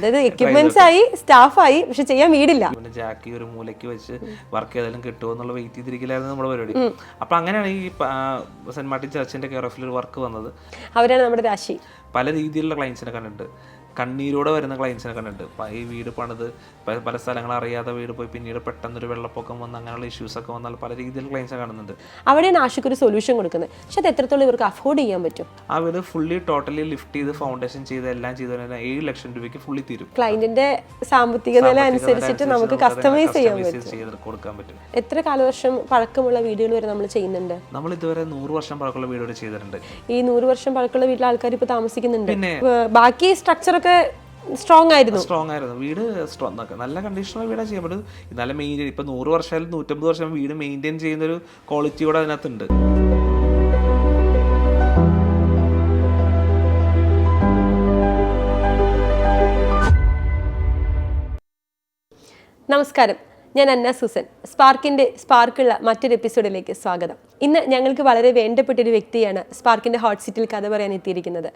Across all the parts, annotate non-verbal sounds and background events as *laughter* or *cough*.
അതായത് എക്യുപ്മെന്റ്സ് ആയി സ്റ്റാഫായി പക്ഷെ ചെയ്യാൻ വീടില്ല. പിന്നെ ജാക്കി ഒരു മൂലയ്ക്ക് വെച്ച് വർക്ക് ചെയ്താലും കിട്ടുമോ എന്നുള്ള വെയിറ്റ് ചെയ്തിരിക്കലായിരുന്നു നമ്മുടെ പരിപാടി. അപ്പൊ അങ്ങനെയാണ് ഈ സെന്റ് മാർട്ടിൻ ചർച്ചിന്റെ കെയർ ഓഫിൽ ഒരു വർക്ക് വന്നത്. അവരാണ് നമ്മുടെ രാശി. പല രീതിയിലുള്ള ക്ലയൻസിനെ കണ്ടിട്ടുണ്ട് കണ്ണീരോടെ വരുന്ന ക്ലയൻസിനെ കണ്ടിട്ടുണ്ട്. പ- ഈ വീട് പണിത് പല സ്ഥലങ്ങൾ അറിയാതെ വീട് പോയി പിന്നീട് പെട്ടെന്നൊരു വെള്ളപ്പൊക്കം വന്ന് അങ്ങനെയുള്ള ഇഷ്യൂസ് ഒക്കെ വന്നാൽ പല രീതിയിൽ ക്ലയൻസിനെ കാണുന്നുണ്ട്. അവിടെയാണ് ആഷിക്ക് ഒരു സൊല്യൂഷൻ കൊടുക്കുന്നത്. പക്ഷെ അത് എത്രത്തോളം ഇവർക്ക് അഫോർഡ് ചെയ്യാൻ പറ്റും? ആ വീട് ഫുള്ളി ടോട്ടലി ലിഫ്റ്റ് ചെയ്ത് ഫൗണ്ടേഷൻ ചെയ്ത് എല്ലാം ചെയ്ത് തന്നെ ഏഴ് ലക്ഷം രൂപയ്ക്ക് ഫുള്ളി തീരും. ക്ലയന്റിന്റെ സാമ്പത്തിക നില അനുസരിച്ചിട്ട് നമുക്ക് കസ്റ്റമൈസ് ചെയ്യാൻ പറ്റും. എത്ര കാലവർഷം പഴക്കമുള്ള വീടുകൾ വരെ നമ്മൾ ചെയ്യുന്നുണ്ട്? നമ്മൾ ഇതുവരെ നൂറ് വർഷം പഴക്കമുള്ള വീടുകൾ ചെയ്തിട്ടുണ്ട്. ഈ നൂറ് വർഷം പഴക്കമുള്ള വീട്ടിലെ ആൾക്കാർ ഇപ്പൊ താമസിക്കുന്നുണ്ട് ബാക്കി സ്ട്രക്ചർ ഒക്കെ സ്ട്രോങ് ആയിരുന്നു. സ്ട്രോങ് ആയിരുന്നു. വീട് സ്ട്രോങ് നല്ല കണ്ടീഷനുള്ള വീടാണ് ചെയ്യാൻ പറ്റും. നല്ല മെയിന്റെയിൻ ഇപ്പം നൂറ് വർഷമായാലും നൂറ്റമ്പത് വർഷം വീട് മെയിന്റെയിൻ ചെയ്യുന്ന ഒരു ക്വാളിറ്റി കൂടെ അതിനകത്തുണ്ട്. നമസ്കാരം. ഞാൻ അന്ന സുസൻ. സ്പാർക്കിന്റെ സ്പാർക്കുള്ള മറ്റൊരു എപ്പിസോഡിലേക്ക് സ്വാഗതം. ഇന്ന് ഞങ്ങൾക്ക് വളരെ വേണ്ടപ്പെട്ട ഒരു വ്യക്തിയാണ് സ്പാർക്കിന്റെ ഹോട്ട് സീറ്റിൽ കഥ പറയാൻ എത്തിയിരിക്കുന്നത്.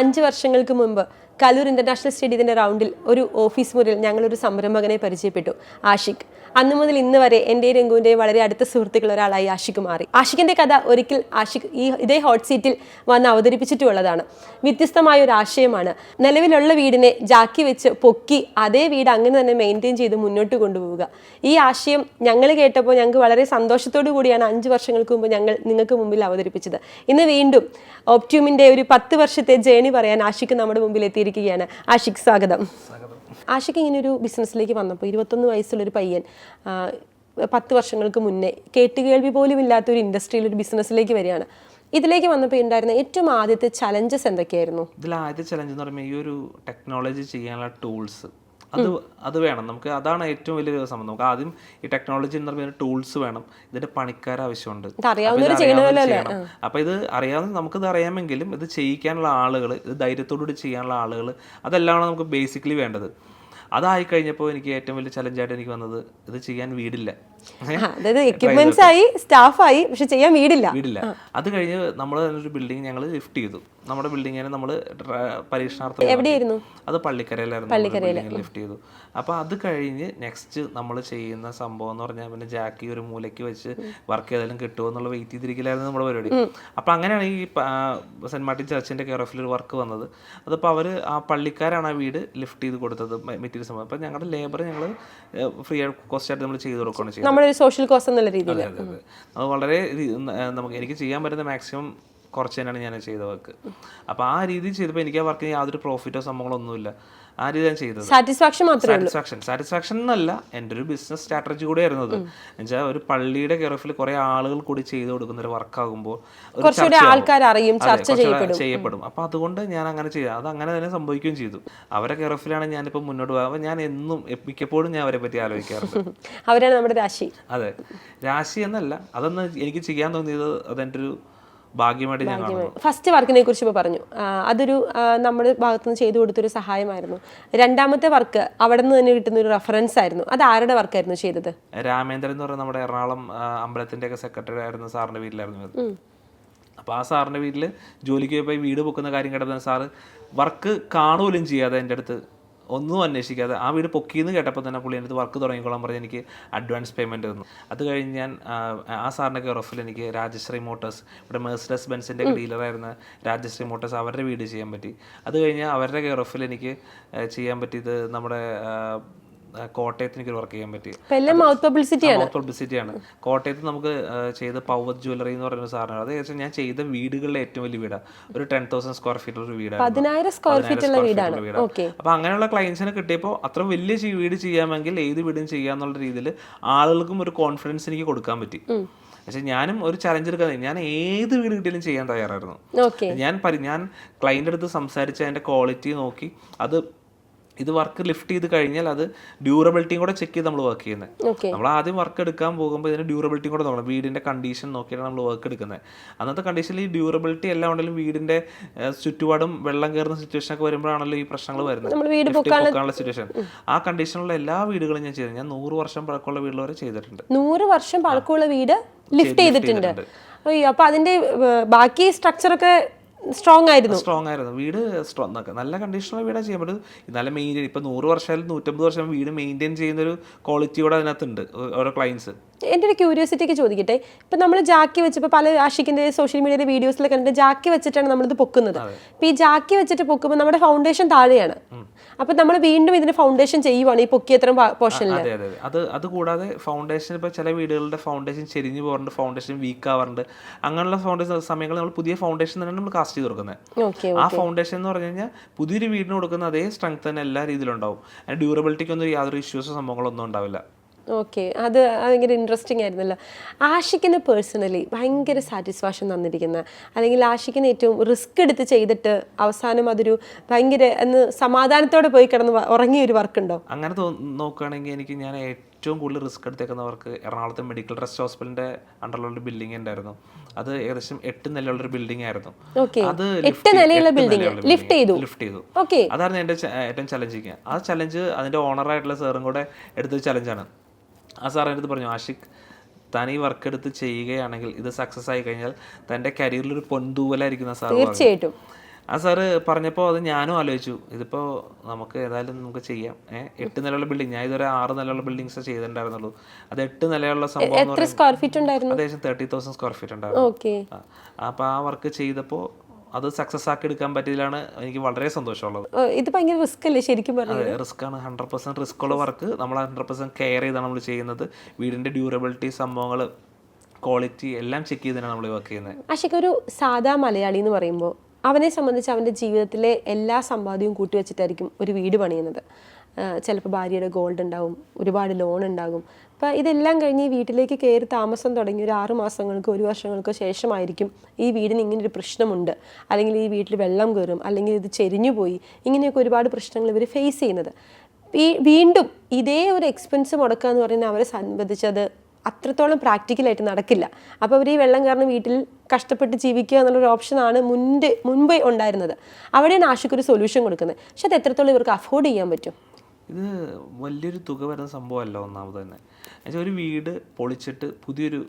അഞ്ച് വർഷങ്ങൾക്ക് മുമ്പ് കലൂർ ഇന്റർനാഷണൽ സ്റ്റേഡിയത്തിന്റെ റൗണ്ടിൽ ഒരു ഓഫീസ് മുറിയിൽ ഞങ്ങളൊരു സംരംഭകനെ പരിചയപ്പെട്ടു ആഷിഖ്. അന്നു മുതൽ ഇന്ന് വരെ എന്റെയും രംഗുവിന്റെയും വളരെ അടുത്ത സുഹൃത്തുക്കൾ ഒരാളായി ആഷിഖ് മാറി. ആഷിഖിന്റെ കഥ ഒരിക്കൽ ആഷിഖ് ഈ ഇതേ ഹോട്ട് സീറ്റിൽ വന്ന് അവതരിപ്പിച്ചിട്ടുള്ളതാണ്. വ്യത്യസ്തമായ ഒരു ആശയമാണ്. നിലവിലുള്ള വീടിനെ ജാക്കി വെച്ച് പൊക്കി അതേ വീട് അങ്ങനെ തന്നെ മെയിന്റെയിൻ ചെയ്ത് മുന്നോട്ട് കൊണ്ടുപോവുക. ഈ ആശയം ഞങ്ങൾ കേട്ടപ്പോൾ ഞങ്ങൾക്ക് വളരെ സന്തോഷത്തോടു കൂടിയാണ് അഞ്ച് വർഷങ്ങൾക്ക് മുമ്പ് ഞങ്ങൾ നിങ്ങൾക്ക് മുമ്പിൽ അവതരിപ്പിച്ചത്. ഇന്ന് വീണ്ടും ഓപ്റ്റ്യൂമിന്റെ ഒരു പത്ത് വർഷത്തെ ജേണി പറയാൻ ആഷിഖ് നമ്മുടെ മുമ്പിൽ എത്തിയിരിക്കുകയാണ് ആഷിക് സ്വാഗതം. ആഷിഖ് ഇങ്ങനെ ഒരു ബിസിനസ്സിലേക്ക് വന്നപ്പോൾ ഇരുപത്തൊന്ന് വയസ്സുള്ളൊരു പയ്യൻ പത്ത് വർഷങ്ങൾക്ക് മുന്നേ കേട്ടുകേൾവി പോലും ഇല്ലാത്ത ഒരു ഇൻഡസ്ട്രിയിൽ ഒരു ബിസിനസ്സിലേക്ക് വരികയാണ്. ഇതിലേക്ക് വന്നപ്പോൾ ഉണ്ടായിരുന്ന ഏറ്റവും ആദ്യത്തെ ചലഞ്ചസ് എന്തൊക്കെയായിരുന്നു? ഇതിൽ ആദ്യത്തെ ചലഞ്ച് എന്ന് പറയുമ്പോൾ ഈ ഒരു ടെക്നോളജി ചെയ്യാനുള്ള ടൂൾസ് അത് അത് വേണം. നമുക്ക് അതാണ് ഏറ്റവും വലിയൊരു സംഭവം നമുക്ക് ആദ്യം ഈ ടെക്നോളജി എന്ന് പറയുന്ന ടൂൾസ് വേണം. ഇതിന്റെ പണിക്കാർ ആവശ്യമുണ്ട്. ഇത് അപ്പൊ ഇത് ഇത് അറിയാവുന്ന നമുക്കിത് അറിയാമെങ്കിലും ഇത് ചെയ്യിക്കാനുള്ള ആളുകൾ ഇത് ധൈര്യത്തോടുകൂടി ചെയ്യാനുള്ള ആളുകൾ അതെല്ലാമാണ് നമുക്ക് ബേസിക്കലി വേണ്ടത്. അതായി കഴിഞ്ഞപ്പോൾ എനിക്ക് ഏറ്റവും വലിയ ചലഞ്ചായിട്ട് എനിക്ക് വന്നത് ഇത് ചെയ്യാൻ വീടില്ല. അതായത് എക്യുപ്മെന്റ്സ് ആയി സ്റ്റാഫായി പക്ഷെ ചെയ്യാൻ വീടില്ല. വീടില്ല. അത് കഴിഞ്ഞ് നമ്മൾ ഒരു ബിൽഡിംഗ് ഞങ്ങൾ ലിഫ്റ്റ് ചെയ്തു. നമ്മുടെ ബിൽഡിങ്ങിനെ നമ്മൾ പരീക്ഷണാർത്ഥം എവിടെയായിരുന്നു? അത് പള്ളിക്കരയിലായിരുന്നു ലിഫ്റ്റ് ചെയ്തു. അപ്പോൾ അത് കഴിഞ്ഞ് നെക്സ്റ്റ് നമ്മൾ ചെയ്യുന്ന സംഭവം എന്ന് പറഞ്ഞാൽ പിന്നെ ജാക്കി ഒരു മൂലയ്ക്ക് വെച്ച് വർക്ക് ചെയ്താലും കിട്ടുമോ എന്നുള്ള വെയിറ്റ് ചെയ്തിരിക്കലായിരുന്നു നമ്മുടെ പരിപാടി. അപ്പോൾ അങ്ങനെയാണ് ഈ സെന്റ് മാർട്ടിൻ ചർച്ചിന്റെ കെയർ ഓഫിൽ ഒരു വർക്ക് വന്നത്. അതിപ്പോൾ അവർ ആ പള്ളിക്കാരാണ് ആ വീട് ലിഫ്റ്റ് ചെയ്ത് കൊടുത്തത് മെറ്റീരിയൽ സംഭവം അപ്പോൾ ഞങ്ങളുടെ ലേബർ ഞങ്ങൾ ഫ്രീ ആയിട്ട് കോസ്റ്റ് ആയിട്ട് നമ്മൾ ചെയ്ത് കൊടുക്കുകയാണ് ചെയ്യുന്നത്. നമ്മുടെ ഒരു സോഷ്യൽ കോസ് എന്നുള്ള രീതിയിൽ അതെ വളരെ നമുക്ക് എനിക്ക് ചെയ്യാൻ പറ്റുന്ന മാക്സിമം കുറച്ച് തന്നെയാണ് ഞാൻ ചെയ്ത വർക്ക് അപ്പോൾ ആ രീതിയിൽ ചെയ്തപ്പോൾ എനിക്ക് ആ വർക്കിന് യാതൊരു പ്രോഫിറ്റോ സംഭവങ്ങളോ ഒന്നുമില്ല. ആ രീതി ഞാൻ ചെയ്തത്? സാറ്റിസ്ഫാക്ഷൻ മാത്രമേ സാറ്റിസ്ഫാക്ഷൻ സാറ്റിസ്ഫാക്ഷൻ എന്നല്ല എന്റെ ഒരു ബിസിനസ് സ്ട്രാറ്റജി കൂടെ ആയിരുന്നു അത് എന്നുവെച്ചാൽ ഒരു പള്ളിയുടെ കെയർഫിൽ കുറെ ആളുകൾ കൂടി ചെയ്തു കൊടുക്കുന്ന ഒരു വർക്ക് ആകുമ്പോൾ ഒരു കുറച്ചുകൂടി ആൾക്കാർ അറിയും ചർച്ച ചെയ്യപ്പെടും. അപ്പൊ അതുകൊണ്ട് ഞാൻ അങ്ങനെ ചെയ്തു. അത് അങ്ങനെ തന്നെ സംഭവിക്കുകയും ചെയ്തു. അവരെ കെയർഫിലാണ് ഞാനിപ്പോൾ മുന്നോട്ട് പോകുക ഞാൻ എന്നും മിക്കപ്പോഴും ഞാൻ അവരെ പറ്റി ആലോചിക്കാറുണ്ട്. അവരാണ് നമ്മുടെ രാശി. അതെ. രാശി എന്നല്ല അതൊന്ന് എനിക്ക് ചെയ്യാൻ തോന്നിയത് അതെന്റെ ഒരു ഭാഗ്യമായിട്ട് ഞാൻ കാണുന്നു. ഫസ്റ്റ് വർക്കിനെ കുറിച്ച് ഇപ്പോൾ പറഞ്ഞു അതൊരു നമ്മുടെ ഭാഗത്തു നിന്ന് ചെയ്തു കൊടുത്തൊരു സഹായമായിരുന്നു. രണ്ടാമത്തെ വർക്ക് അവിടെ നിന്ന് തന്നെ കിട്ടുന്ന ഒരു റെഫറൻസ് ആയിരുന്നു. അത് ആരുടെ വർക്കായിരുന്നു ചെയ്തത്? രാമേന്ദ്രൻ എന്ന് പറയുന്ന നമ്മുടെ എറണാകുളം അമ്പലത്തിന്റെ ഒക്കെ സെക്രട്ടറി ആയിരുന്നു സാറിന്റെ വീട്ടിലായിരുന്നു അപ്പോൾ ആ സാറിന്റെ വീട്ടിൽ ജോലിക്ക് പോയി വീട് പൊക്കുന്ന കാര്യം കേട്ടപ്പോൾ സാറ് വർക്ക് കാണുപോലും ചെയ്യാതെ എന്റെ അടുത്ത് ഒന്നും അന്വേഷിക്കാതെ ആ വീട് പൊക്കിയെന്ന് കേട്ടപ്പോൾ തന്നെ പുള്ളി എന്റെ വർക്ക് തുടങ്ങിക്കോളാൻ പറഞ്ഞ് എനിക്ക് അഡ്വാൻസ് പേയ്മെന്റ് തന്നു. അത് കഴിഞ്ഞ് ഞാൻ ആ, സാറിന്റെ കെയർ എനിക്ക് രാജശ്രീ മോട്ടോഴ്സ് ഇവിടെ മേഴ്സിഡസ് ബെൻസിന്റെ ഡീലറായിരുന്ന രാജശ്രീ മോട്ടോഴ്സ് അവരുടെ വീട് ചെയ്യാൻ പറ്റി. അത് കഴിഞ്ഞ് അവരുടെ കെയർ ഓഫിൽ എനിക്ക് ചെയ്യാൻ പറ്റിയത് നമ്മുടെ ആ, വർക്ക് ചെയ്യാൻ പറ്റി. മൗത്ത് പബ്ലിസിറ്റി ആണ്. കോട്ടയത്ത് നമുക്ക് ചെയ്ത പവർ ജ്വല്ലറി എന്ന് പറയുന്ന സാധനമാണ് അത് ഏകദേശം ഞാൻ ചെയ്ത വീടുകളിലെ ഏറ്റവും വലിയ വീടാണ് ഒരു ടെൻ തൗസൻഡ് സ്ക്വയർ ഫീറ്റ് ഒരു വീടാണ് പതിനായിരം സ്ക്വയർ ഫീറ്റ് ഉള്ള വീടാണ്. അപ്പൊ അങ്ങനെയുള്ള ക്ലയൻസിനെ കിട്ടിയപ്പോൾ അത്ര വലിയ വീട് ചെയ്യാമെങ്കിൽ ഏത് വീടും ചെയ്യാന്നുള്ള രീതിയിൽ ആളുകൾക്കും ഒരു കോൺഫിഡൻസ് എനിക്ക് കൊടുക്കാൻ പറ്റി. പക്ഷെ ഞാനും ഒരു ചലഞ്ച് എടുക്കാൻ ഞാൻ ഏത് വീട് കിട്ടിയാലും ചെയ്യാൻ തയ്യാറായിരുന്നു. ഞാൻ ഞാൻ ക്ലയന്റ് അടുത്ത് സംസാരിച്ച് അതിന്റെ ക്വാളിറ്റി നോക്കി അത് ഇത് വർക്ക് ലിഫ്റ്റ് ചെയ്ത് കഴിഞ്ഞാൽ അത് ഡ്യൂറബിലിറ്റിയും കൂടെ ചെക്ക് ചെയ്ത് നമ്മൾ വർക്ക് ചെയ്യുന്നത് നമ്മൾ ആദ്യം വർക്ക് എടുക്കാൻ പോകുമ്പോൾ ഇതിന്റെ ഡ്യൂറബിലിറ്റിയും കൂടെ നോക്കണം. വീടിന്റെ കണ്ടീഷൻ നോക്കിയാണ് നമ്മൾ വർക്ക് എടുക്കുന്നത് അന്നത്തെ കണ്ടീഷനിൽ ഈ ഡ്യൂറബിലിറ്റി എല്ലാം ഉണ്ടെങ്കിലും വീടിന്റെ ചുറ്റുപാടും വെള്ളം കയറുന്ന സിറ്റുവേഷൻ ഒക്കെ വരുമ്പോഴാണല്ലോ ഈ പ്രശ്നങ്ങൾ വരുന്നത് പൊക്കാനുള്ള സിറ്റുവേഷൻ ആ കണ്ടീഷനിലുള്ള എല്ലാ വീടുകളും ഞാൻ ചെയ്തു ഞാൻ നൂറ് വർഷം പഴക്കമുള്ള വീടുകൾ വരെ ചെയ്തിട്ടുണ്ട്. നൂറ് വർഷം പഴക്കമുള്ള വീട് ലിഫ്റ്റ് ചെയ്തിട്ടുണ്ട്. അപ്പൊ അതിന്റെ ബാക്കി സ്ട്രക്ചർ ഒക്കെ സ്ട്രോങ് ആയിരുന്നു. സ്ട്രോങ് ആയിരുന്നു. വീട് സ്ട്രോങ് നല്ല കണ്ടീഷനുള്ള വീടാണ് ചെയ്യാൻ പറ്റും. എന്നാലും മെയിന്റെയിൻ ഇപ്പൊ നൂറ് വർഷമായാലും നൂറ്റമ്പത് വർഷം വീട് മെയിന്റെയിൻ ചെയ്യുന്ന ഒരു ക്വാളിറ്റിയോടെ അതിനകത്തുണ്ട് ഓരോ ക്ലയൻസ് എന്റെ ഒരു ക്യൂരിയോസിറ്റിക്ക് ചോദിക്കട്ടെ ഇപ്പം നമ്മൾ ജാക്കി വെച്ച് ഇപ്പോൾ പല ആഷിക്കിന്റെ സോഷ്യൽ മീഡിയയിലെ വീഡിയോസിൽ കണ്ടിട്ട് ജാക്കി വെച്ചിട്ടാണ് നമ്മളിത് പൊക്കുന്നത്. അപ്പോൾ ഈ ജാക്കി വെച്ചിട്ട് പൊക്കുമ്പോൾ നമ്മുടെ ഫൗണ്ടേഷൻ താഴെയാണ്. അപ്പം നമ്മൾ വീണ്ടും ഇതിന് ഫൗണ്ടേഷൻ ചെയ്യുവാണ് ഈ പൊക്കിയത്തരം പോർഷനിൽ അതെ അതെ അതെ. അത് കൂടാതെ ഫൗണ്ടേഷൻ ഇപ്പൊ ചില വീടുകളുടെ ഫൗണ്ടേഷൻ ചെരിഞ്ഞു പോകാറുണ്ട് ഫൗണ്ടേഷൻ വീക്ക് ആവാറുണ്ട്. അങ്ങനെയുള്ള ഫൗണ്ടേഷൻ സമയങ്ങളിൽ നമ്മൾ പുതിയ ഫൗണ്ടേഷൻ തന്നെ നമ്മൾ കാസ്റ്റ് ചെയ്ത് കൊടുക്കുന്നത്. ആ ഫൗണ്ടേഷൻ എന്ന് പറഞ്ഞു കഴിഞ്ഞാൽ പുതിയൊരു വീടിന് കൊടുക്കുന്ന അതേ സ്ട്രെങ്ത് തന്നെ എല്ലാ രീതിയിലുണ്ടാവും ഡ്യൂറബിലിറ്റിക്കൊന്നും യാതൊരു ഇഷ്യൂസോ സംഭവങ്ങളൊന്നും ഉണ്ടാവില്ല. ഓക്കെ അത് ഭയങ്കര ഇൻട്രസ്റ്റിംഗ് ആയിരുന്നല്ലോ. ആഷിക്കിന് പേഴ്സണലി ഭയങ്കര സാറ്റിസ്ഫാക്ഷൻ തന്നിരിക്കുന്ന അല്ലെങ്കിൽ ആഷിക്കിന് ഏറ്റവും റിസ്ക് എടുത്ത് ചെയ്തിട്ട് അവസാനം അതൊരു ഭയങ്കര എന്ന് സമാധാനത്തോടെ പോയി കിടന്ന് ഉറങ്ങിയ ഒരു വർക്ക് ഉണ്ടോ അങ്ങനെ നോക്കുകയാണെങ്കിൽ എനിക്ക് ഞാൻ ഏറ്റവും കൂടുതൽ റിസ്ക് എടുത്തേക്കുന്ന വർക്ക് എറണാകുളത്തെ മെഡിക്കൽ ട്രസ്റ്റ് ഹോസ്പിറ്റലിന്റെ അണ്ടറിലുള്ള ബിൽഡിംഗ് ഉണ്ടായിരുന്നു. അത് ഏകദേശം എട്ട് നിലയുള്ള ഒരു ബിൽഡിംഗ് ആയിരുന്നു അത് എട്ട് നിലയുള്ള ബിൽഡിംഗ് ലിഫ്റ്റ് ചെയ്തു? ലിഫ്റ്റ് ചെയ്തു. അതായിരുന്നു എന്റെ ഏറ്റവും ചലഞ്ചിങ് ആ ചലഞ്ച് അതിന്റെ ഓണറായിട്ടുള്ള സാറും കൂടെ എടുത്ത ചലഞ്ചാണ് ആ സാർ എന്റെ അടുത്ത് പറഞ്ഞു ആഷിഖ് താൻ ഈ വർക്ക് എടുത്ത് ചെയ്യുകയാണെങ്കിൽ ഇത് സക്സസ് ആയി കഴിഞ്ഞാൽ തന്റെ കരിയറിൽ ഒരു പൊന്തൂവലായിരിക്കുന്ന സാർ തീർച്ചയായിട്ടും. ആ സാറ് പറഞ്ഞപ്പോൾ അത് ഞാനും ആലോചിച്ചു. ഇതിപ്പോൾ നമുക്ക് ഏതായാലും നമുക്ക് ചെയ്യാം. ഏഹ് എട്ട് നിലയുള്ള ബിൽഡിംഗ് ഞാൻ ഇതുവരെ ആറ് നിലയുള്ള ബിൽഡിങ്സ് ചെയ്തിട്ടുണ്ടായിരുന്നുള്ളൂ. അത് എട്ട് നിലയുള്ള സംഭവം സ്ക്വയർ ഫീറ്റ് ഉണ്ടായിരുന്നു? അത്യാവശ്യം ഏകദേശം തേർട്ടി തൗസൻഡ് സ്ക്വയർ ഫീറ്റ് ഉണ്ടായിരുന്നു. ഓക്കെ. അപ്പോൾ ആ വർക്ക് ചെയ്തപ്പോൾ അത് സക്സസ് ആക്കി എടുക്കാൻ പറ്റിയതിലാണ് എനിക്ക് വളരെ സന്തോഷമുള്ളത്. ഇത് ഭയങ്കര റിസ്ക് അല്ലേ ശരിക്കും പറഞ്ഞു റിസ്ക് ആണ്. ഹൺഡ്രഡ് പെർസെന്റ് റിസ്ക് ഉള്ള വർക്ക് നമ്മൾ ഹൺഡ്രഡ് പെർസെന്റ് കെയർ ചെയ്താണ് നമ്മൾ ചെയ്യുന്നത്. വീടിന്റെ ഡ്യൂറബിലിറ്റി സംഭവങ്ങൾ ക്വാളിറ്റി എല്ലാം ചെക്ക് ചെയ്തിട്ടാണ് നമ്മൾ വർക്ക് ചെയ്യുന്നത്. ആഷിക്ക് ഒരു സാധാ മലയാളി എന്ന് പറയുമ്പോൾ അവനെ സംബന്ധിച്ച് അവന്റെ ജീവിതത്തിലെ എല്ലാ സമ്പാദ്യവും കൂട്ടിവെച്ചിട്ടായിരിക്കും ഒരു വീട് പണിയുന്നത്. ചിലപ്പോൾ ഭാര്യയുടെ ഗോൾഡ് ഉണ്ടാവും ഒരുപാട് ലോൺ ഉണ്ടാകും. അപ്പോൾ ഇതെല്ലാം കഴിഞ്ഞ് ഈ വീട്ടിലേക്ക് കയറി താമസം തുടങ്ങി ഒരു ആറു മാസങ്ങൾക്കോ ഒരു വർഷങ്ങൾക്കോ ശേഷമായിരിക്കും ഈ വീടിന് ഇങ്ങനെ ഒരു പ്രശ്നമുണ്ട്. അല്ലെങ്കിൽ ഈ വീട്ടിൽ വെള്ളം കയറും അല്ലെങ്കിൽ ഇത് ചെരിഞ്ഞു പോയി ഇങ്ങനെയൊക്കെ ഒരുപാട് പ്രശ്നങ്ങൾ ഇവർ ഫേസ് ചെയ്യുന്നത്. ഈ വീണ്ടും ഇതേ ഒരു എക്സ്പെൻസ് മുടക്കുക എന്ന് പറയുന്നത് അവരെ സംബന്ധിച്ചത് അത്രത്തോളം പ്രാക്ടിക്കലായിട്ട് നടക്കില്ല. അപ്പോൾ അവർ ഈ വെള്ളം കാരണം വീട്ടിൽ കഷ്ടപ്പെട്ട് ജീവിക്കുക എന്നുള്ളൊരു ഓപ്ഷനാണ് മുൻപ് മുൻപേ ഉണ്ടായിരുന്നത്. അവിടെയാണ് ആശുക്കൊരു സൊല്യൂഷൻ കൊടുക്കുന്നത്. പക്ഷെ അത് എത്രത്തോളം ഇവർക്ക് അഫോർഡ് ചെയ്യാൻ പറ്റും? ഇത് വലിയൊരു തുക വരുന്ന സംഭവമല്ല ഒന്നാമത് തന്നെ. എന്നുവെച്ചാൽ ഒരു വീട് പൊളിച്ചിട്ട് പുതിയൊരു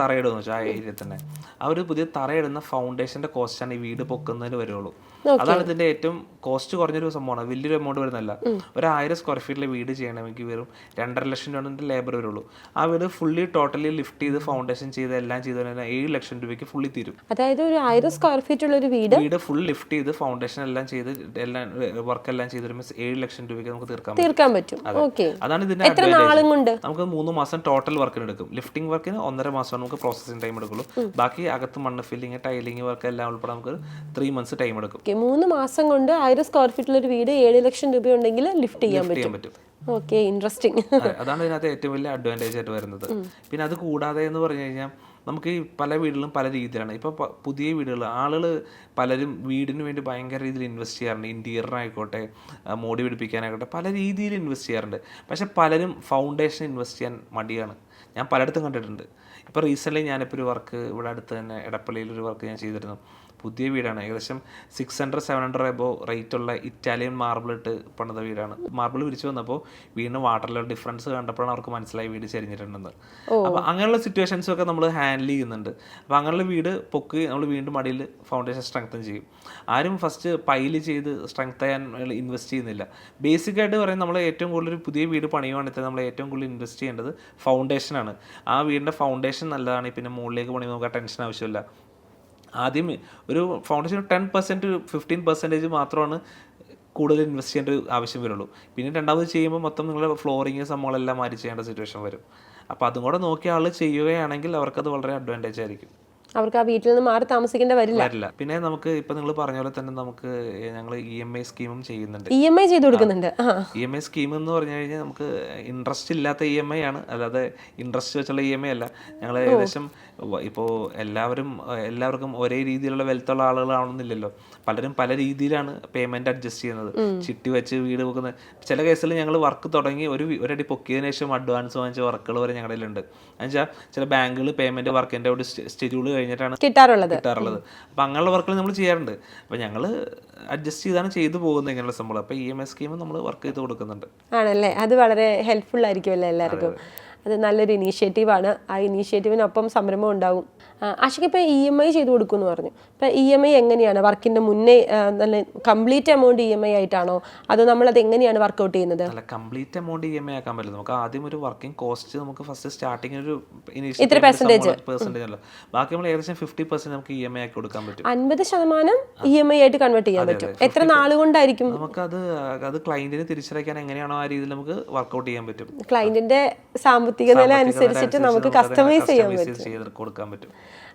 തറയിടുമെന്ന് വെച്ചാൽ ആ ഏരിയയിൽ തന്നെ. ഒരു പുതിയ തറയിടുന്ന ഫൗണ്ടേഷന്റെ കോസ്റ്റാണ് ഈ വീട് പൊക്കുന്നതിന് വരുള്ളൂ. അതാണ് ഇതിന്റെ ഏറ്റവും കോസ്റ്റ് കുറഞ്ഞൊരു സംഭവമാണ്. വലിയൊരു എമൗണ്ട് വരുന്നല്ല ഒരു ആയിരം സ്ക്വയർ ഫീറ്റിൽ വീട് ചെയ്യണമെങ്കിൽ വെറും രണ്ടര ലക്ഷം രൂപ ലേബർ വരുള്ളൂ. ആ വീട് ഫുള്ളി ടോട്ടലി ലിഫ്റ്റ് ചെയ്ത് ഫൗണ്ടേഷൻ ചെയ്ത് എല്ലാം ചെയ്ത് ഏഴ് ലക്ഷം രൂപയ്ക്ക് ഫുള്ളി തീരും. അതായത് ഒരു ആയിരം സ്ക്വയർ ഫീറ്റ് ഉള്ള ഒരു വീട് വീട് ഫുൾ ലിഫ്റ്റ് ചെയ്ത് ഫൗണ്ടേഷൻ എല്ലാം ചെയ്ത് എല്ലാം വർക്ക് എല്ലാം ചെയ്ത് വരുമ്പോൾ ഏഴ് ലക്ഷം രൂപയ്ക്ക് നമുക്ക് തീർക്കാൻ പറ്റും. തീർക്കാൻ പറ്റും. ഓക്കെ അതാണ് ഇതിന്റെ നമുക്ക് മൂന്ന് മാസം ടോട്ടൽ വർക്കിന് എടുക്കും. ലിഫ്റ്റിംഗ് വർക്കിന് ഒന്നര മാസം നമുക്ക് പ്രോസസ്സിംഗ് ടൈം എടുക്കുള്ളൂ. ബാക്കി അകത്ത് മണ്ണ് ഫില്ലിങ് ടൈലിംഗ് വർക്ക് എല്ലാം ഉൾപ്പെടെ നമുക്ക് ത്രീ മന്ത്സ് ടൈം എടുക്കും. ഓക്കെ മൂന്ന് മാസം കൊണ്ട് ആയിരം സ്ക്വയർ ഫീറ്റിലൊരു ഒരു വീട് ഏഴ് ലക്ഷം രൂപ ഉണ്ടെങ്കിൽ ലിഫ്റ്റ് ചെയ്യാൻ പറ്റും. ഓക്കെ ഇൻട്രസ്റ്റിംഗ് അതാണ് ഇതിനകത്ത് ഏറ്റവും വലിയ അഡ്വാന്റേജ് ആയിട്ട് വരുന്നത്. പിന്നെ അത് കൂടാതെ എന്ന് പറഞ്ഞു കഴിഞ്ഞാൽ നമുക്ക് ഈ പല വീടുകളും പല രീതിയിലാണ്. ഇപ്പോൾ പുതിയ വീടുകൾ ആളുകൾ പലരും വീടിന് വേണ്ടി ഭയങ്കര രീതിയിൽ ഇൻവെസ്റ്റ് ചെയ്യാറുണ്ട്. ഇന്റീരിയറായിക്കോട്ടെ മോടി പിടിപ്പിക്കാനായിക്കോട്ടെ പല രീതിയിൽ ഇൻവെസ്റ്റ് ചെയ്യാറുണ്ട്. പക്ഷെ പലരും ഫൗണ്ടേഷൻ ഇൻവെസ്റ്റ് ചെയ്യാൻ മടിയാണ്. ഞാൻ പലയിടത്തും കണ്ടിട്ടുണ്ട്. ഇപ്പോൾ റീസെന്റ്ലി ഞാനിപ്പോൾ ഒരു വർക്ക് ഇവിടെ അടുത്ത് തന്നെ എടപ്പള്ളിയിൽ ഒരു വർക്ക് ഞാൻ ചെയ്തിരുന്നു. പുതിയ വീടാണ്. ഏകദേശം six hundred seven hundred above rate ഉള്ള ഇറ്റാലിയൻ മാർബിൾ ഇട്ട് പണിത വീടാണ്. മാർബിൾ വിരിച്ചു വന്നപ്പോൾ വീടിന് വാട്ടർ ലെവൽ ഡിഫറൻസ് കണ്ടപ്പോഴാണ് അവർക്ക് മനസ്സിലായി വീട് ചെരിഞ്ഞിട്ടുണ്ടെന്ന്. അപ്പോൾ അങ്ങനെയുള്ള സിറ്റുവേഷൻസും ഒക്കെ നമ്മൾ ഹാൻഡിൽ ചെയ്യുന്നുണ്ട്. അപ്പോൾ അങ്ങനെയുള്ള വീട് പൊക്കി നമ്മൾ വീണ്ടും അടിയിൽ ഫൗണ്ടേഷൻ സ്ട്രെങ്തൻ ചെയ്യും. ആരും ഫസ്റ്റ് പൈൽ ചെയ്ത് സ്ട്രെങ്ത് ചെയ്യാൻ ഇൻവെസ്റ്റ് ചെയ്യുന്നില്ല. ബേസിക് ആയിട്ട് പറയുന്നത് നമ്മൾ ഏറ്റവും കൂടുതൽ ഒരു പുതിയ വീട് പണിയുവാണെങ്കിൽ നമ്മൾ ഏറ്റവും കൂടുതൽ ഇൻവെസ്റ്റ് ചെയ്യേണ്ടത് ഫൗണ്ടേഷനാണ് ആ വീടിന്റെ ഫൗണ്ടേഷൻ നല്ലതാണ്. പിന്നെ മുകളിലേക്ക് പണി നോക്കാൻ ടെൻഷൻ ആവശ്യമില്ല. ആദ്യം ഒരു foundation ten percent fifteen percentage മാത്രമാണ് കൂടുതൽ ഇൻവെസ്റ്റ് ചെയ്യേണ്ട ആവശ്യം വരുള്ളൂ. പിന്നെ രണ്ടാമത് ചെയ്യുമ്പോൾ മൊത്തം നിങ്ങളുടെ ഫ്ലോറിങ് സംഭവങ്ങളെല്ലാം മാറ്റി ചെയ്യേണ്ട സിറ്റുവേഷൻ വരും. അപ്പോൾ അതും കൂടെ നോക്കിയ ആൾ ചെയ്യുകയാണെങ്കിൽ അവർക്കത് വളരെ അഡ്വാന്റേജ് ആയിരിക്കും. അവർക്ക് ആ വീട്ടിൽ നിന്ന് മാറി താമസിക്കേണ്ട വരില്ല. വരില്ല. പിന്നെ നമുക്ക് ഇപ്പൊ നിങ്ങൾ പറഞ്ഞ പോലെ തന്നെ നമുക്ക് ഞങ്ങൾ ഇ എം ഐ സ്കീമും ചെയ്യുന്നുണ്ട്. ഇ എം ഐ ചെയ്ത് കൊടുക്കുന്നുണ്ട്. ഇ എം ഐ സ്കീം എന്ന് പറഞ്ഞു കഴിഞ്ഞാൽ നമുക്ക് ഇൻട്രസ്റ്റ് ഇല്ലാത്ത ഇ എം ഐ ആണ്. അല്ലാതെ ഇൻട്രസ്റ്റ് വെച്ചുള്ള ഇ എം ഐ അല്ല. ഞങ്ങൾ ഏകദേശം ഇപ്പോൾ എല്ലാവരും എല്ലാവർക്കും ഒരേ രീതിയിലുള്ള വെൽത്തുള്ള ആളുകളാണെന്നില്ലല്ലോ പലരും പല രീതിയിലാണ് പേയ്മെന്റ് അഡ്ജസ്റ്റ് ചെയ്യുന്നത്. ചിട്ടി വെച്ച് വീട് വെക്കുന്ന ചില കേസിൽ ഞങ്ങൾ വർക്ക് തുടങ്ങി ഒരു ഒരടി പൊക്കിയതിനു ശേഷം അഡ്വാൻസ് വാങ്ങിച്ച വർക്കുകൾ വരെ ഞങ്ങളുടെ ഉണ്ട് എന്നുവെച്ചാൽ ചില ബാങ്കുകൾ പേയ്മെന്റ് വർക്കിന്റെ ഒരു ഷെഡ്യൂൾ കഴിഞ്ഞിട്ടാണ് കിട്ടാറുള്ളത്. കിട്ടാറുള്ളത്. അപ്പം അങ്ങനെയുള്ള വർക്കുകൾ നമ്മൾ ചെയ്യാറുണ്ട്. അപ്പം ഞങ്ങൾ അഡ്ജസ്റ്റ് ചെയ്താണ് ചെയ്തു പോകുന്നത് ഇങ്ങനെയുള്ള സംഭവം അപ്പോൾ ഇ എം എസ് സ്കീം നമ്മൾ വർക്ക് ചെയ്ത് കൊടുക്കുന്നുണ്ട്. ആണല്ലേ? അത് വളരെ ഹെൽപ്ഫുൾ ആയിരിക്കുമല്ലോ എല്ലാവർക്കും? അത് നല്ലൊരു ഇനീഷ്യേറ്റീവാണ് ആ ഇനീഷ്യേറ്റീവിനൊപ്പം സംരംഭം ഉണ്ടാകും ആഷിക്ക് ഇപ്പോൾ ഇ എം ഐ ചെയ്ത് കൊടുക്കുമെന്ന് പറഞ്ഞു. ഇപ്പോൾ ഇ എം ഐ എങ്ങനെയാണ് വർക്കിന്റെ മുന്നേ നല്ല complete amount E M I ആയിട്ടാണോ? അതോ നമ്മളത് എങ്ങനെയാണ് വർക്കൗട്ട് ചെയ്യുന്നത്? അല്ല complete amount E M I ആക്കാൻ പറ്റില്ല. നമുക്ക് ആദ്യം ഒരു വർക്കിംഗ് കോസ്റ്റ് നമുക്ക് ഫസ്റ്റ് സ്റ്റാർട്ടിങ് ഒരു ഇത്ര പെർസെന്റേജ് പെർസെന്റേജ് അല്ല. ബാക്കി നമ്മൾ ഏകദേശം ഫിഫ്റ്റി പെർസെന്റ് നമുക്ക് ഇ എം ഐ ആക്കി കൊടുക്കാൻ പറ്റും. അൻപത് ശതമാനം ഇ എം ഐ ആയിട്ട് കൺവേർട്ട് ചെയ്യാൻ പറ്റും. എത്ര നാളുകൊണ്ടായിരിക്കും നമുക്ക് അത് ക്ലയന്റിന് തിരിച്ചടയ്ക്കാൻ എങ്ങനെയാണോ ആ രീതിയിൽ നമുക്ക് വർക്കൗട്ട് ചെയ്യാൻ പറ്റും. ക്ലൈന്റിന്റെ സാമ്പത്തിക നില അനുസരിച്ചിട്ട് നമുക്ക് കസ്റ്റമൈസ് ചെയ്യാൻ പറ്റും.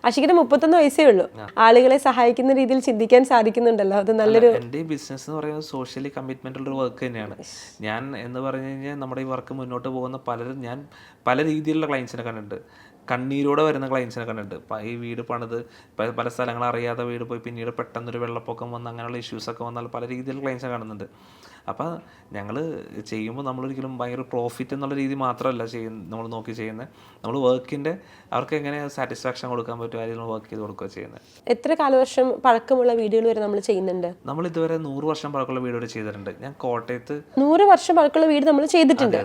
ആഷിക്കിന് മുപ്പത്തൊന്ന് വയസ്സേ ഉള്ളൂ. ആളുകളെ സഹായിക്കുന്ന രീതിയിൽ ചിന്തിക്കാൻ സാധിക്കുന്നുണ്ടല്ലോ. അത് നല്ലൊരു എന്റെ ബിസിനസ് എന്ന് പറയുന്നത് സോഷ്യലി കമ്മിറ്റ്മെന്റ് ഉള്ള വർക്ക് തന്നെയാണ്. ഞാൻ എന്ന് പറഞ്ഞു കഴിഞ്ഞാൽ നമ്മുടെ ഈ വർക്ക് മുന്നോട്ട് പോകുന്ന പലരും ഞാൻ പല രീതിയിലുള്ള ക്ലയൻസിനെ കണ്ടിട്ടുണ്ട്. കണ്ണീരോടെ വരുന്ന ക്ലയൻസിനെ കണ്ടിട്ടുണ്ട്. ഈ വീട് പണിത് പല സ്ഥലങ്ങൾ അറിയാതെ വീട് പോയി പിന്നീട് പെട്ടെന്നൊരു വെള്ളപ്പൊക്കം വന്ന് അങ്ങനെയുള്ള ഇഷ്യൂസൊക്കെ വന്നാൽ പല രീതിയിലുള്ള ക്ലയൻസിനെ കാണുന്നുണ്ട്. അപ്പോൾ ഞങ്ങൾ ചെയ്യുമ്പോൾ നമ്മളൊരിക്കലും ഭയങ്കര പ്രോഫിറ്റ് എന്നുള്ള രീതി മാത്രമല്ല ചെയ്യുന്ന നമ്മൾ നോക്കി ചെയ്യുന്നത് നമ്മൾ വർക്കിന്റെ അവർക്ക് എങ്ങനെ സാറ്റിസ്ഫാക്ഷൻ കൊടുക്കാൻ പറ്റും ആ രീതിയിൽ വർക്ക് ചെയ്ത് കൊടുക്കുക ചെയ്യുന്നത് എത്ര കാലവർഷം പഴക്കമുള്ള വീഡിയോകൾ വരെ നമ്മൾ ചെയ്യുന്നുണ്ട്? നമ്മൾ ഇതുവരെ നൂറ് വർഷം പഴക്കമുള്ള വീഡിയോ വരെ ചെയ്തിട്ടുണ്ട്. ഞാൻ കോട്ടയത്ത് നൂറ് വർഷം പഴക്കമുള്ള വീട് നമ്മൾ ചെയ്തിട്ടുണ്ട്.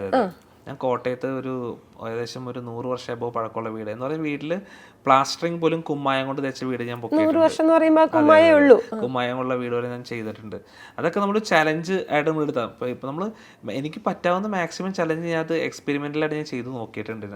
ഞാൻ കോട്ടയത്ത് ഒരു ഏകദേശം ഒരു നൂറ് വർഷം എബോ പഴക്കമുള്ള വീട്. എന്ന് പറയുന്ന വീട്ടിൽ പ്ലാസ്റ്ററിങ് പോലും കുമ്മായം കൊണ്ട് തേച്ച വീട് ഞാൻ നൂറ് വർഷം എന്ന് പറയുമ്പോൾ കുമ്മായേ ഉള്ളൂ. കുമ്മായമുള്ള വീട് വരെ ഞാൻ ചെയ്തിട്ടുണ്ട്. അതൊക്കെ നമ്മൾ ചലഞ്ച് ആയിട്ട് നമ്മൾ എടുത്താൽ ഇപ്പൊ നമ്മൾ നമ്മൾ എനിക്ക് പറ്റാവുന്ന മാക്സിമം ചലഞ്ച് ഞാൻ അത് എക്സ്പെരിമെന്റലായിട്ട് ഞാൻ ചെയ്ത് നോക്കിയിട്ടുണ്ട്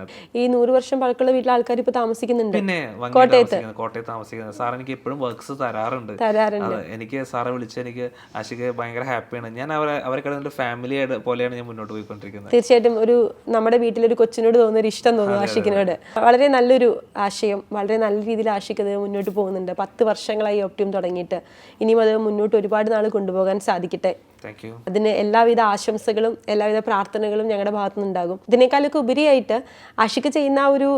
ഈ നൂറ് വർഷം പഴക്കമുള്ള വീട്ടിലെ ആൾക്കാർ ഇപ്പൊ താമസിക്കുന്നുണ്ട്. പിന്നെ താമസിക്കുന്നത് കോട്ടയത്ത് താമസിക്കുന്നത്. സാർ എനിക്ക് എപ്പോഴും വർക്ക്സ് തരാറുണ്ട്. തരാറുണ്ട്. എനിക്ക് സാറെ വിളിച്ച് എനിക്ക് ആശിക്ക് ഭയങ്കര ഹാപ്പിയാണ് ഞാൻ അവരെ അവരെ കിടന്നിട്ട് ഫാമിലി പോലെയാണ് ഞാൻ മുന്നോട്ട് പോയിക്കൊണ്ടിരിക്കുന്നത്. തീർച്ചയായിട്ടും ഒരു നമ്മുടെ വീട്ടിലൊരു കൊച്ചിനോട് തോന്നുന്ന ഒരു ഇഷ്ടം തോന്നുന്നു ആഷിക്കിനോട്. വളരെ നല്ലൊരു ആശയം വളരെ നല്ല രീതിയിൽ ആഷിക്ക് അത് മുന്നോട്ട് പോകുന്നുണ്ട്. പത്ത് വർഷങ്ങളായി ഒപ്റ്റിയും തുടങ്ങിയിട്ട്. ഇനിയും അത് മുന്നോട്ട് ഒരുപാട് നാൾ കൊണ്ടുപോകാൻ സാധിക്കട്ടെ. അതിന് എല്ലാവിധ ആശംസകളും എല്ലാവിധ പ്രാർത്ഥനകളും ഞങ്ങളുടെ ഭാഗത്തു നിന്നുണ്ടാകും ഇതിനേക്കാളൊക്കെ ഉപരിയായിട്ട് ആഷിക്ക് ചെയ്യുന്ന ഒരു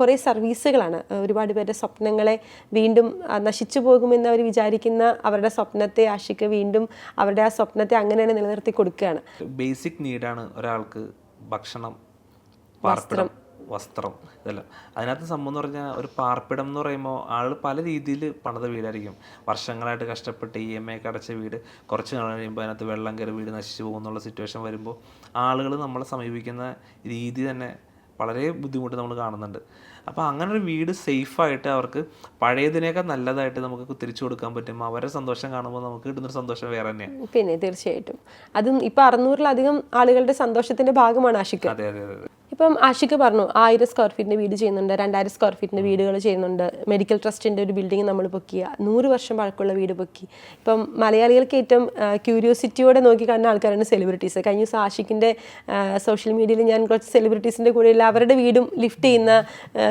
കുറെ സർവീസുകളാണ്. ഒരുപാട് പേരുടെ സ്വപ്നങ്ങളെ വീണ്ടും നശിച്ചു പോകുമെന്ന് അവർ വിചാരിക്കുന്ന അവരുടെ സ്വപ്നത്തെ ആഷിക്ക് വീണ്ടും അവരുടെ ആ സ്വപ്നത്തെ അങ്ങനെ നിലനിർത്തി കൊടുക്കുകയാണ്. ബേസിക് നീഡാണ് ഒരാൾക്ക് ഭക്ഷണം പാർപ്പിടം വസ്ത്രം. ഇതെല്ലാം. അതിനകത്ത് സംഭവം എന്ന് പറഞ്ഞാൽ ഒരു പാർപ്പിടം എന്ന് പറയുമ്പോൾ ആൾ പല രീതിയിൽ പണിത വീടായിരിക്കും. വർഷങ്ങളായിട്ട് കഷ്ടപ്പെട്ട് ഇ എം ഐ ഒക്കെ അടച്ച വീട്. കുറച്ച് നാൾ കഴിയുമ്പോൾ അതിനകത്ത് വെള്ളം കയറി വീട് നശിച്ചു പോകുന്നുള്ള സിറ്റുവേഷൻ വരുമ്പോൾ ആളുകൾ നമ്മളെ സമീപിക്കുന്ന രീതി തന്നെ വളരെ ബുദ്ധിമുട്ട് നമ്മൾ കാണുന്നുണ്ട്. അപ്പോൾ അങ്ങനെ ഒരു വീട് സേഫായിട്ട് അവർക്ക് പഴയതിനേക്കാൾ നല്ലതായിട്ട് നമുക്ക് തിരിച്ചു കൊടുക്കാൻ പറ്റും. അവരെ സന്തോഷം കാണുമ്പോൾ നമുക്ക് കിട്ടുന്നൊരു സന്തോഷം വേറെ തന്നെയാണ് പിന്നെ തീർച്ചയായിട്ടും. അതും ഇപ്പം അറുന്നൂറിലധികം ആളുകളുടെ സന്തോഷത്തിന്റെ ഭാഗമാണ് ആഷിക്ക്. അതെ അതെ അതെ. ഇപ്പം ആഷിക്ക് പറഞ്ഞു ആയിരം സ്ക്വയർ ഫീറ്റിന്റെ വീട് ചെയ്യുന്നുണ്ട് രണ്ടായിരം സ്ക്വയർ ഫീറ്റിന്റെ വീടുകൾ ചെയ്യുന്നുണ്ട്. മെഡിക്കൽ ട്രസ്റ്റിന്റെ ഒരു ബിൽഡിംഗ് നമ്മൾ പൊക്കിയ നൂറ് വർഷം പഴക്കമുള്ള വീട് പൊക്കി. ഇപ്പം മലയാളികൾക്ക് ഏറ്റവും ക്യൂരിയോസിറ്റിയോടെ നോക്കി കാണുന്ന ആൾക്കാരാണ് സെലിബ്രിറ്റീസ് കഴിഞ്ഞ ദിവസം ആഷിക്കിന്റെ സോഷ്യൽ മീഡിയയിൽ ഞാൻ കുറച്ച് സെലിബ്രിറ്റീസിന്റെ കൂടെയുള്ള അവരുടെ വീടും ലിഫ്റ്റ് ചെയ്യുന്ന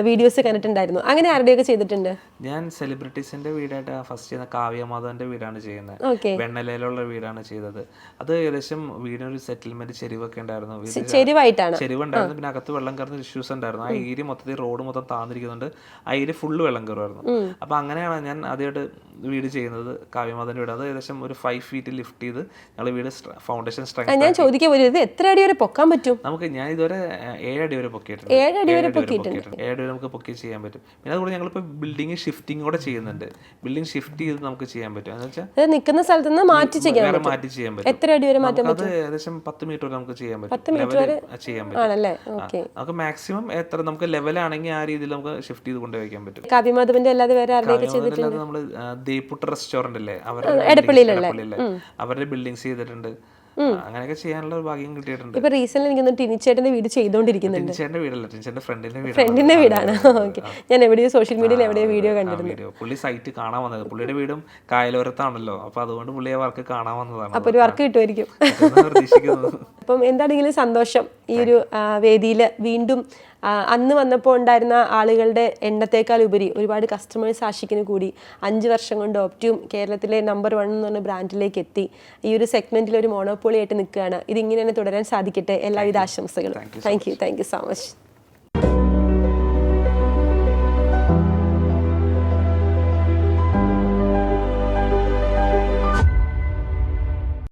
വീഡിയോസ് കണ്ടിട്ടുണ്ടായിരുന്നു. അങ്ങനെ ആരുടെയൊക്കെ ചെയ്തിട്ടുണ്ട്? ഞാൻ സെലിബ്രിറ്റീസിന്റെ വീടായിട്ട് ഫസ്റ്റ് ചെയ്യുന്ന കാവ്യ മാധവന്റെ വീടാണ് ചെയ്യുന്നത്. വെണ്ണലയിലുള്ള വീടാണ് ചെയ്തത്. അത് ഏകദേശം വീടിനൊരു സെറ്റിൽമെന്റ് ചെരിവൊക്കെ ഉണ്ടായിരുന്നു. ചെരിവായിട്ടാണ്. ചെരിവുണ്ടായിരുന്നു. പിന്നെ അകത്ത് വെള്ളം കയറുന്ന ഇഷ്യൂസ് ഉണ്ടായിരുന്നു. ആ ഏരിയ മൊത്തത്തിൽ റോഡ് മൊത്തം താന്നിരിക്കുന്നുണ്ട്. ആ ഏരിയ ഫുള്ള് വെള്ളം കയറുമായിരുന്നു. അപ്പൊ അങ്ങനെയാണ് ഞാൻ ആദ്യമായിട്ട് വീട് ചെയ്യുന്നത് കാവ്യമാതന്റെ വീട്. അത് ഏകദേശം ഒരു ഫൈവ് ഫീറ്റ് ലിഫ്റ്റ് ചെയ്ത് ഞങ്ങൾ വീട് ഫൗണ്ടേഷൻ സ്ട്രെങ്ത് ഞാൻ ചോദിക്കാൻ എത്ര അടി വരെ പൊക്കാൻ പറ്റും? നമുക്ക് ഞാൻ ഇതുവരെ ഏഴടി വരെ പൊക്കിയിട്ടുണ്ട്. ഏഴടി വരെ ഏഴടി പൊക്കിയിട്ടുണ്ട്. ഏഴടി വരെ നമുക്ക് പൊക്കി ചെയ്യാൻ പറ്റും. പിന്നെ അതുകൂടെ ഞങ്ങളിപ്പോൾ ബിൽഡിംഗ് ഷിഫ്റ്റിംഗ് കൂടെ ചെയ്യുന്നുണ്ട്. ബിൽഡിംഗ് ഷിഫ്റ്റ് ചെയ്ത് നമുക്ക് ചെയ്യാൻ പറ്റും. എന്ന് വെച്ചാൽ അത് നിൽക്കുന്ന സ്ഥലത്ത് നിന്ന് മാറ്റി ചെയ്യാൻ പറ്റും. മാറ്റി ചെയ്യാൻ പറ്റും. എത്ര അടി വരെ മാറ്റാൻ അത് ഏകദേശം പത്ത് മീറ്റർ വരെ നമുക്ക് ചെയ്യാൻ പറ്റും. പത്ത് മീറ്റർ വരെ ചെയ്യാൻ പറ്റും. ആണല്ലേ? നമുക്ക് മാക്സിമം എത്ര നമുക്ക് ലെവൽ ആണെങ്കിൽ ആ രീതിയിൽ നമുക്ക് ഷിഫ്റ്റ് ചെയ്ത് കൊണ്ടുപോയിക്കാൻ പറ്റും. കവിമധുവിന്റെ അല്ലാതെ വേറെ ചെയ്തിട്ടുണ്ട്? നമ്മൾ ദേപ്പുട്ട് റെസ്റ്റോറന്റ് അല്ലേ? അവരുടെ. എടപ്പള്ളിയിലെ. അവരുടെ ബിൽഡിങ്സ് ചെയ്തിട്ടുണ്ട്. അങ്ങനെയൊക്കെ ചെയ്യാനുള്ള ഒരു ഭാഗ്യം കിട്ടിയിട്ടുണ്ട്. ഇപ്പൊ റീസെന്റ് എനിക്കൊന്ന് ടിനിച്ചേട്ടന്റെ വീട് ചെയ്തോണ്ടിരിക്കുന്നുണ്ട്. ടിൻചേന്റെ വീടല്ല ടിൻചേന്റെ ഫ്രണ്ടിന്റെ വീടാണ്. ഫ്രണ്ടിന്റെ വീടാണ്. ഓക്കെ ഞാൻ എവിടെയോ സോഷ്യൽ മീഡിയയിൽ എവിടെയോ വീഡിയോ കണ്ടിരുന്നു. പുള്ളി സൈറ്റ് കാണാൻ വന്നത്. പുള്ളിയുടെ വീടും കായലോരത്താണല്ലോ. അപ്പൊ അതുകൊണ്ട് പുള്ളി ആ വർക്ക് കാണാൻ വന്നതാണ്. അപ്പൊ ഒരു വർക്ക് കിട്ടുമായിരിക്കും. *laughs* അപ്പം എന്താണെങ്കിലും സന്തോഷം. ഈ ഒരു വേദിയിൽ വീണ്ടും അന്ന് വന്നപ്പോൾ ഉണ്ടായിരുന്ന ആളുകളുടെ എണ്ണത്തേക്കാൾ ഉപരി ഒരുപാട് കസ്റ്റമേഴ്സ് ആഷിക്കിന് കൂടി അഞ്ച് വർഷം കൊണ്ട് ഒപ്റ്റ്യൂം കേരളത്തിലെ നമ്പർ വൺ എന്ന് പറഞ്ഞ ബ്രാൻഡിലേക്ക് എത്തി. ഈ ഒരു സെഗ്മെന്റിൽ ഒരു മോണോപോളി ആയിട്ട് നിൽക്കുകയാണ്. ഇതിങ്ങനെ തന്നെ തുടരാൻ സാധിക്കട്ടെ. എല്ലാവിധ ആശംസകളും. Thank you thank you so much